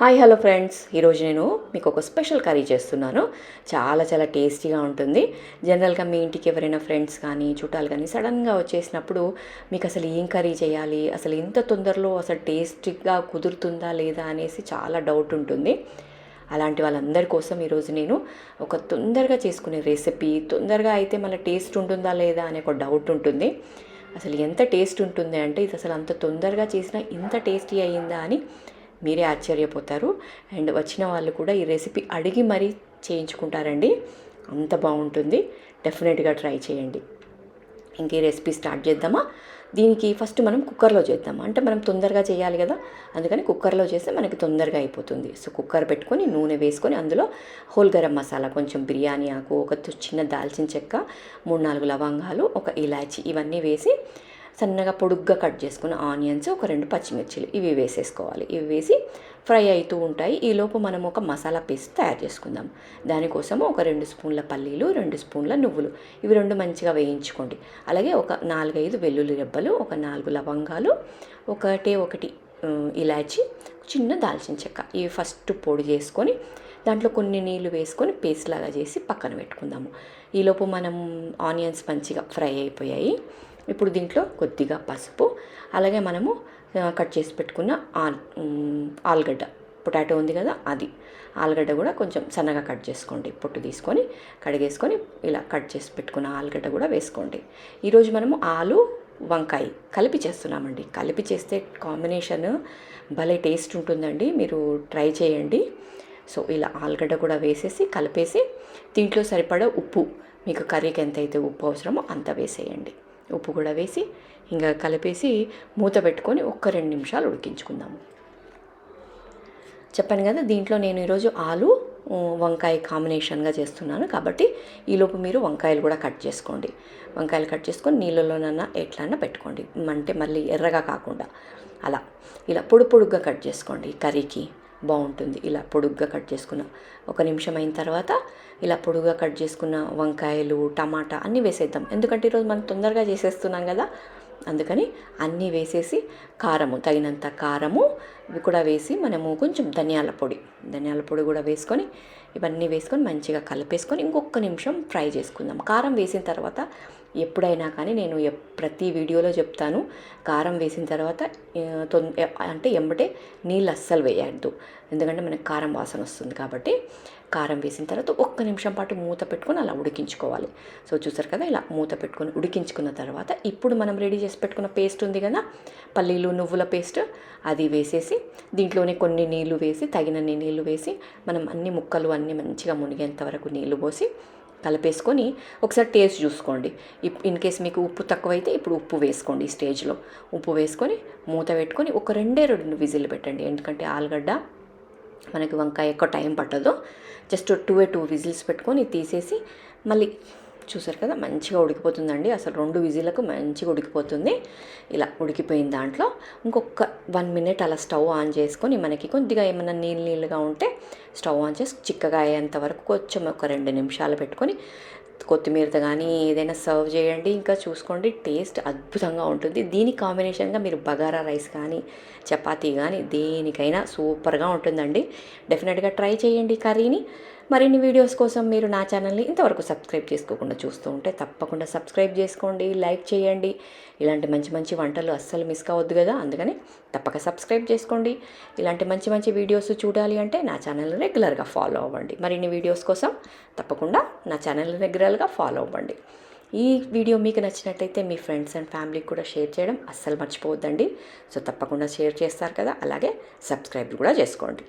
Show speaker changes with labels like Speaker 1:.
Speaker 1: Hi hello friends. ఈరోజు నేను మీకు ఒక స్పెషల్ కర్రీ చేస్తున్నాను. చాలా చాలా టేస్టీగా ఉంటుంది. జనరల్గా మీ ఇంటికి ఎవరైనా ఫ్రెండ్స్ కానీ చుట్టాలు కానీ సడన్గా వచ్చేసినప్పుడు మీకు అసలు ఏం కర్రీ చేయాలి అసలు ఇంత తొందరలో అసలు టేస్టీగా కుదురుతుందా లేదా అనేసి చాలా డౌట్ ఉంటుంది. అలాంటి వాళ్ళందరి కోసం ఈరోజు నేను ఒక తొందరగా చేసుకునే రెసిపీ తొందరగా అయితే మన టేస్ట్ ఉంటుందా లేదా అనే ఒక డౌట్ ఉంటుంది. అసలు ఎంత టేస్ట్ ఉంటుంది అంటే ఇది అసలు అంత తొందరగా చేసినా ఇంత టేస్టీ అయ్యిందా అని మీరే ఆశ్చర్యపోతారు. అండ్ వచ్చిన వాళ్ళు కూడా ఈ రెసిపీ అడిగి మరీ చేయించుకుంటారండి. అంత బాగుంటుంది. డెఫినెట్గా ట్రై చేయండి. ఇంక ఈ రెసిపీ స్టార్ట్ చేద్దామా? దీనికి ఫస్ట్ మనం కుక్కర్లో చేద్దాం అంటే మనం తొందరగా చేయాలి కదా? అందుకని కుక్కర్లో చేస్తే మనకి తొందరగా అయిపోతుంది. సో కుక్కర్ పెట్టుకొని నూనె వేసుకొని అందులో హోల్ గరం మసాలా కొంచెం బిర్యానీ ఆకు ఒక చిన్న దాల్చిన చెక్క మూడు నాలుగు లవంగాలు ఒక ఇలాచి ఇవన్నీ వేసి సన్నగా పొడుగ్గా కట్ చేసుకున్న ఆనియన్స్ ఒక రెండు పచ్చిమిర్చిలు ఇవి వేసేసుకోవాలి. ఇవి వేసి ఫ్రై అవుతూ ఉంటాయి. ఈలోపు మనం ఒక మసాలా పేస్ట్ తయారు చేసుకుందాం. దానికోసం ఒక రెండు స్పూన్ల పల్లీలు రెండు స్పూన్ల నువ్వులు. ఇవి రెండు మంచిగా వేయించుకోండి. అలాగే ఒక నాలుగైదు వెల్లుల్లి రెబ్బలు ఒక నాలుగు లవంగాలు ఒకటే ఒకటి ఇలాచి చిన్న దాల్చిన చెక్క. ఇవి ఫస్ట్ పొడి చేసుకొని దాంట్లో కొన్ని నీళ్ళు వేసుకొని పేస్ట్ లాగా చేసి పక్కన పెట్టుకుందాము. ఈలోపు మనం ఆనియన్స్ మంచిగా ఫ్రై అయిపోయాయి. ఇప్పుడు దీంట్లో కొద్దిగా పసుపు అలాగే మనము కట్ చేసి పెట్టుకున్న ఆల్ ఆలుగడ్డ. పొటాటో ఉంది కదా అది. ఆలుగడ్డ కూడా కొంచెం సన్నగా కట్ చేసుకోండి. పొట్టు తీసుకొని కడిగేసుకొని ఇలా కట్ చేసి పెట్టుకున్న ఆలుగడ్డ కూడా వేసుకోండి. ఈరోజు మనము ఆలు వంకాయ కలిపి చేస్తున్నామండి. కలిపి చేస్తే కాంబినేషన్ భలే టేస్ట్ ఉంటుందండి. మీరు ట్రై చేయండి. సో ఇలా ఆలుగడ్డ కూడా వేసేసి కలిపేసి దీంట్లో సరిపడా ఉప్పు మీకు కర్రీకి ఎంత అయితే ఉప్పు అవసరమో అంత వేసేయండి. ఉప్పు కూడా వేసి ఇంకా కలిపేసి మూత పెట్టుకొని ఒక్క రెండు నిమిషాలు ఉడికించుకుందాము చెప్పాను కదా దీంట్లో నేను ఈరోజు ఆలు వంకాయ కాంబినేషన్గా చేస్తున్నాను. కాబట్టి ఈలోపు మీరు వంకాయలు కూడా కట్ చేసుకోండి. వంకాయలు కట్ చేసుకొని నీళ్ళలోనన్నా ఎట్లన్నా పెట్టుకోండి. అంటే మళ్ళీ ఎర్రగా కాకుండా. అలా. ఇలా పొడి పొడుగ్గా కట్ చేసుకోండి కర్రీకి. బాగుంటుంది. ఇలా పొడుగ్గా కట్ చేసుకున్న ఒక నిమిషం అయిన తర్వాత ఇలా పొడుగ్గా కట్ చేసుకున్న వంకాయలు టమాటా అన్నీ వేసేద్దాం. ఎందుకంటే ఈరోజు మనం తొందరగా చేసేస్తున్నాం కదా. అందుకని అన్నీ వేసేసి కారము తగినంత కారము ఇవి కూడా వేసి మనము కొంచెం ధనియాల పొడి ధనియాల పొడి కూడా వేసుకొని ఇవన్నీ వేసుకొని మంచిగా కలిపేసుకొని ఇంకొక నిమిషం ఫ్రై చేసుకుందాం. కారం వేసిన తర్వాత ఎప్పుడైనా కానీ నేను ప్రతి వీడియోలో చెప్తాను. కారం వేసిన తర్వాత అంటే ఎంబటే నీళ్ళు అస్సలు వేయద్దు. ఎందుకంటే మనకి కారం వాసన వస్తుంది కాబట్టి కారం వేసిన తర్వాత ఒక్క నిమిషం పాటు మూత పెట్టుకొని అలా ఉడికించుకోవాలి. సో చూసారు కదా ఇలా మూత పెట్టుకొని ఉడికించుకున్న తర్వాత ఇప్పుడు మనం రెడీ చేసి పెట్టుకున్న పేస్ట్ ఉంది కదా పల్లీలు నువ్వుల పేస్ట్ అది వేసేసి దీంట్లోనే కొన్ని నీళ్ళు వేసి తగినన్ని నీళ్ళు వేసి మనం అన్ని ముక్కలు అన్నీ మంచిగా మునిగేంత వరకు నీళ్ళు పోసి కలిపేసుకొని ఒకసారి టేస్ట్ చూసుకోండి. ఇన్ కేస్ మీకు ఉప్పు తక్కువైతే ఇప్పుడు ఉప్పు వేసుకోండి ఈ స్టేజ్లో. ఉప్పు వేసుకొని మూత పెట్టుకొని ఒక రెండే రెండు విజిల్ పెట్టండి. ఎందుకంటే ఆలుగడ్డ మనకి వంకాయ ఎక్కువ టైం పట్టదు. Just two a two whistles పెట్టుకొని తీసేసి మళ్ళీ చూసారు కదా మంచిగా ఉడికిపోతుందండి. అసలు రెండు విజిలకు మంచిగా ఉడికిపోతుంది. ఇలా ఉడికిపోయిన దాంట్లో ఇంకొక వన్ మినిట్ అలా స్టవ్ ఆన్ చేసుకొని మనకి కొద్దిగా ఏమైనా నీళ్ళు నీళ్ళుగా ఉంటే స్టవ్ ఆన్ చేసి చిక్కగా అయ్యేంత వరకు కొంచెం ఒక రెండు నిమిషాలు పెట్టుకొని కొత్తిమీరతో కానీ ఏదైనా సర్వ్ చేయండి. ఇంకా చూసుకోండి టేస్ట్ అద్భుతంగా ఉంటుంది. దీని కాంబినేషన్గా మీరు బగారా రైస్ కానీ చపాతీ కానీ దేనికైనా సూపర్గా ఉంటుందండి. డెఫినెట్గా ట్రై చేయండి కర్రీని. మరిన్ని వీడియోస్ కోసం మీరు నా ఛానల్ని ఇంతవరకు సబ్స్క్రైబ్ చేసుకోకుండా చూస్తూ ఉంటే తప్పకుండా సబ్స్క్రైబ్ చేసుకోండి లైక్ చేయండి. ఇలాంటి మంచి మంచి వంటలు అస్సలు మిస్ కావద్దు కదా అందుకని తప్పక సబ్స్క్రైబ్ చేసుకోండి. ఇలాంటి మంచి మంచి వీడియోస్ చూడాలి అంటే నా ఛానల్ రెగ్యులర్గా ఫాలో అవ్వండి. మరిన్ని వీడియోస్ కోసం తప్పకుండా నా ఛానల్ రెగ్యులర్గా ఫాలో అవ్వండి. ఈ వీడియో మీకు నచ్చినట్టయితే మీ ఫ్రెండ్స్ అండ్ ఫ్యామిలీకి కూడా షేర్ చేయడం అస్సలు మర్చిపోవద్దండి. సో తప్పకుండా షేర్ చేస్తారు కదా అలాగే సబ్స్క్రైబ్ కూడా చేసుకోండి.